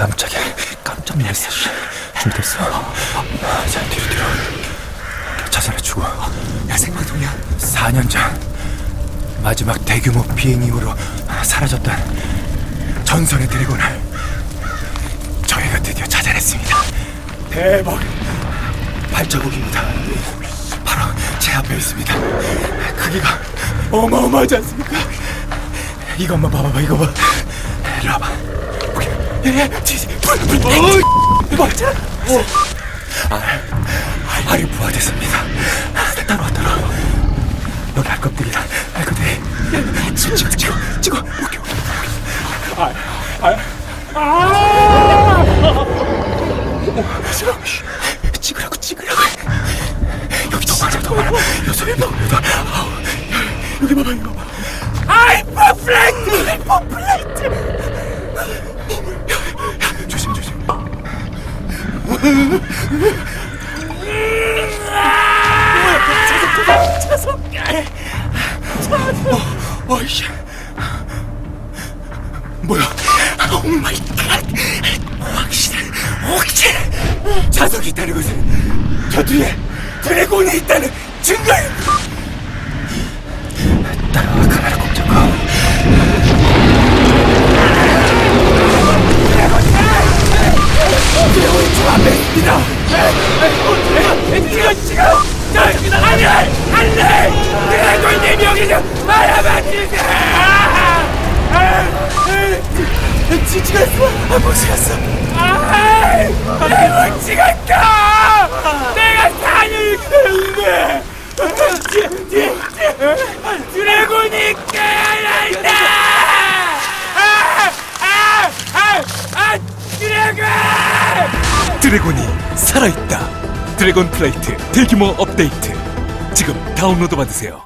깜짝이야. 깜짝 놀랐어. 씨. 준비됐어? 자, 뒤로, 뒤로. 자살해 주고. 야 생방송이야 4년 전 마지막 대규모 비행 이후로 사라졌던 전설의 드래곤을 저희가 드디어 찾아냈습니다. 대박! 발자국입니다. 바로 제 앞에 있습니다. 크기가 어마어마하지 않습니까? 이것만 봐봐봐, 이거 봐. 이리 와봐. 예, 예, 불, 맞잖아. 알, 알이 부화됐습니다. 따라와, 따라와. 여기 알껍데기다. 알껍데기. 찍어, 찍어, 찍어, 찍어. 오케이, 오케이. 아, 아, 아! 찍어. 찍으라고, 찍으라고. 여기 더 많아, 더 많아. 여섯, 일곱, 여덟, 아홉. 여기 봐봐, 이거 봐. 하이퍼 플레이트! 하이퍼 플레이트! 어, 어이씨. 뭐야? 오 마이 갓! 확실해, 확실해! 자석이 있다는 것은 저 뒤에 드래곤이 있다는 증거야! 있습니다! 지금, 지금! 저, 안 돼! 안 돼! 드래곤 네 명이 좀 알아봐주세요! 지, 찍었어! 아, 못 찍었어! 아, 내가 못 찍었다! 내가 산을 그는데 드래곤이 깨어난다! 아, 아, 아, 아, 드래곤! 드래곤이 살아있다. 드래곤 플레이트 대규모 업데이트. 지금 다운로드 받으세요